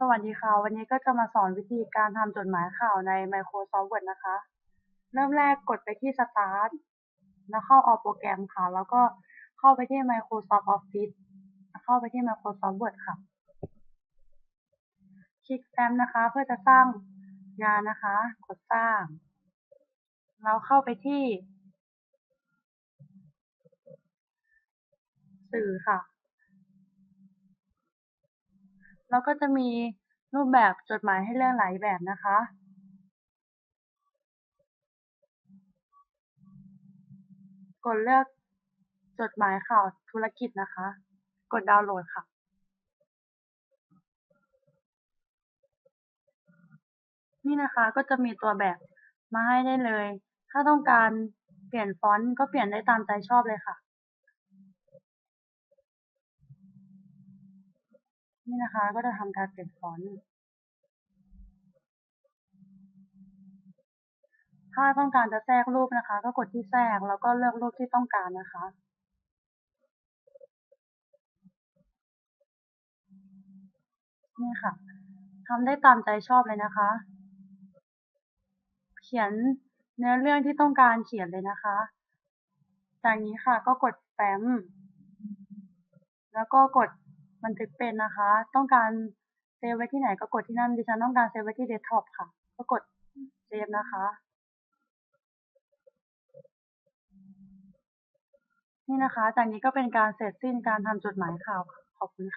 สวัสดีค่ะ วันนี้ก็จะมาสอนวิธีการทำจดหมายข่าวใน Microsoft Word นะคะ เริ่มแรกกดไปที่ Start แล้วเข้าออกโปรแกรมค่ะ แล้วก็เข้าไปที่ Microsoft Office เข้าไปที่ Microsoft Word ค่ะ คลิกแฟ้มนะคะ เพื่อจะสร้างงานนะคะ กดสร้าง เราเข้าไปที่ สื่อค่ะ แล้วก็จะมีรูปแบบจดหมายให้เลือกหลายแบบนะคะ กดเลือกจดหมายข่าวธุรกิจนะคะ กดดาวน์โหลดค่ะ นี่นะคะก็จะมีตัวแบบมาให้ได้เลย ถ้าต้องการเปลี่ยนฟอนต์ก็เปลี่ยนได้ตามใจชอบเลยค่ะ นี่นะคะ ก็จะทำการเปลี่ยนฟอนต์ถ้าต้องการจะแทรกรูปนะคะ ก็กดที่แทรกแล้วก็เลือกรูปที่ต้องการนะคะนี่ค่ะทำได้ตามใจชอบเลยนะคะ เขียนเนื้อเรื่องที่ต้องการเขียนเลยนะคะ จากนี้ค่ะก็กดแฟ้มแล้วก็กด บันทึกเป็นนะคะ ต้องการเซฟไว้ที่ไหนก็กดที่นั่นดิฉันต้องการเซฟไว้ที่เดสก์ท็อปค่ะ ก็กดเซฟนะคะนี่นะคะ จากนี้ก็เป็นการเสร็จสิ้นการทำจดหมายข่าวขอบคุณค่ะ